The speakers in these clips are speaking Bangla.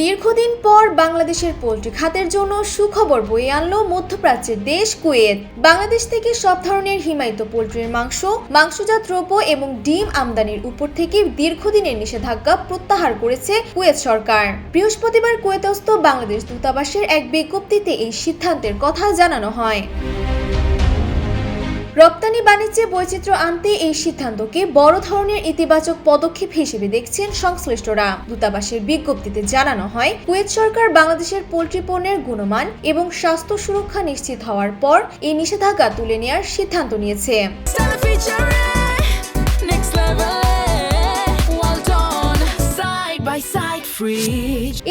দীর্ঘদিন পর বাংলাদেশের পোল্ট্রি খাতের জন্য সুখবর বয়ে আনলো মধ্যপ্রাচ্যের দেশ কুয়েত। বাংলাদেশ থেকে সব ধরনের হিমায়িত পোল্ট্রির মাংস, মাংসজাত দ্রব্য এবং ডিম আমদানির উপর থেকে দীর্ঘদিনের নিষেধাজ্ঞা প্রত্যাহার করেছে কুয়েত সরকার। বৃহস্পতিবার কুয়েতস্থ বাংলাদেশ দূতাবাসের এক বিজ্ঞপ্তিতে এই সিদ্ধান্তের কথা জানানো হয়। রপ্তানি বাণিজ্যে বৈচিত্র্য আনতে এই সিদ্ধান্তকে বড় ধরনের ইতিবাচক পদক্ষেপ হিসেবে দেখছেন সংশ্লিষ্টরা। দূতাবাসের বিজ্ঞপ্তিতে জানানো হয়, কুয়েত সরকার বাংলাদেশের পোল্ট্রি পণ্যের গুণমান এবং স্বাস্থ্য সুরক্ষা নিশ্চিত হওয়ার পর এই নিষেধাজ্ঞা তুলে নেওয়ার সিদ্ধান্ত নিয়েছে।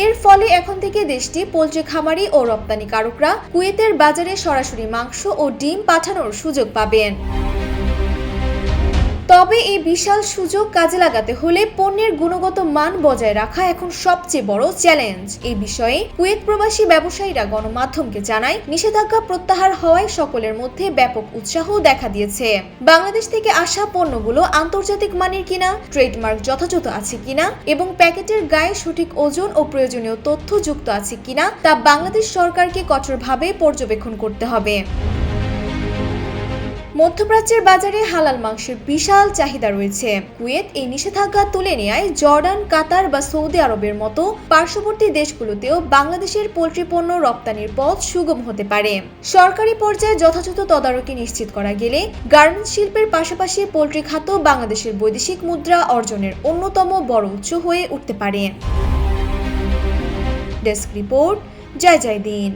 এর ফলে এখন থেকে দেশটি পোলট্রি খামারি ও রপ্তানিকারকরা কুয়েতের বাজারে সরাসরি মাংস ও ডিম পাঠানোর সুযোগ পাবেন। তবে এই বিশাল সুযোগ কাজে লাগাতে হলে পণ্যের গুণগত মান বজায় রাখা এখন সবচেয়ে বড় চ্যালেঞ্জ। এই বিষয়ে কুয়েত প্রবাসী ব্যবসায়ীরা গণমাধ্যমকে জানায়, নিষেধাজ্ঞা প্রত্যাহার হওয়ায় সকলের মধ্যে ব্যাপক উৎসাহ দেখা দিয়েছে। বাংলাদেশ থেকে আসা পণ্যগুলো আন্তর্জাতিক মানের কিনা, ট্রেডমার্ক যথাযথ আছে কিনা এবং প্যাকেটের গায়ে সঠিক ওজন ও প্রয়োজনীয় তথ্য যুক্ত আছে কিনা তা বাংলাদেশ সরকারকে কঠোরভাবে পর্যবেক্ষণ করতে হবে। মধ্যপ্রাচ্যের বাজারে হালাল মাংসের বিশাল চাহিদা রয়েছে। কুয়েত এই নিষেধাজ্ঞা তুলে নেয় জর্ডান, কাতার বা সৌদি আরবের মতো পার্শ্ববর্তী দেশগুলোতেও বাংলাদেশের পোল্ট্রি পণ্য রপ্তানির পথ সুগম হতে পারে। সরকারি পর্যায়ে যথাযথ তদারকি নিশ্চিত করা গেলে গার্মেন্টস শিল্পের পাশাপাশি পোল্ট্রি খাত বাংলাদেশের বৈদেশিক মুদ্রা অর্জনের অন্যতম বড় উৎস হয়ে উঠতে পারে। ডেস্ক রিপোর্ট, জয় জয় দিন।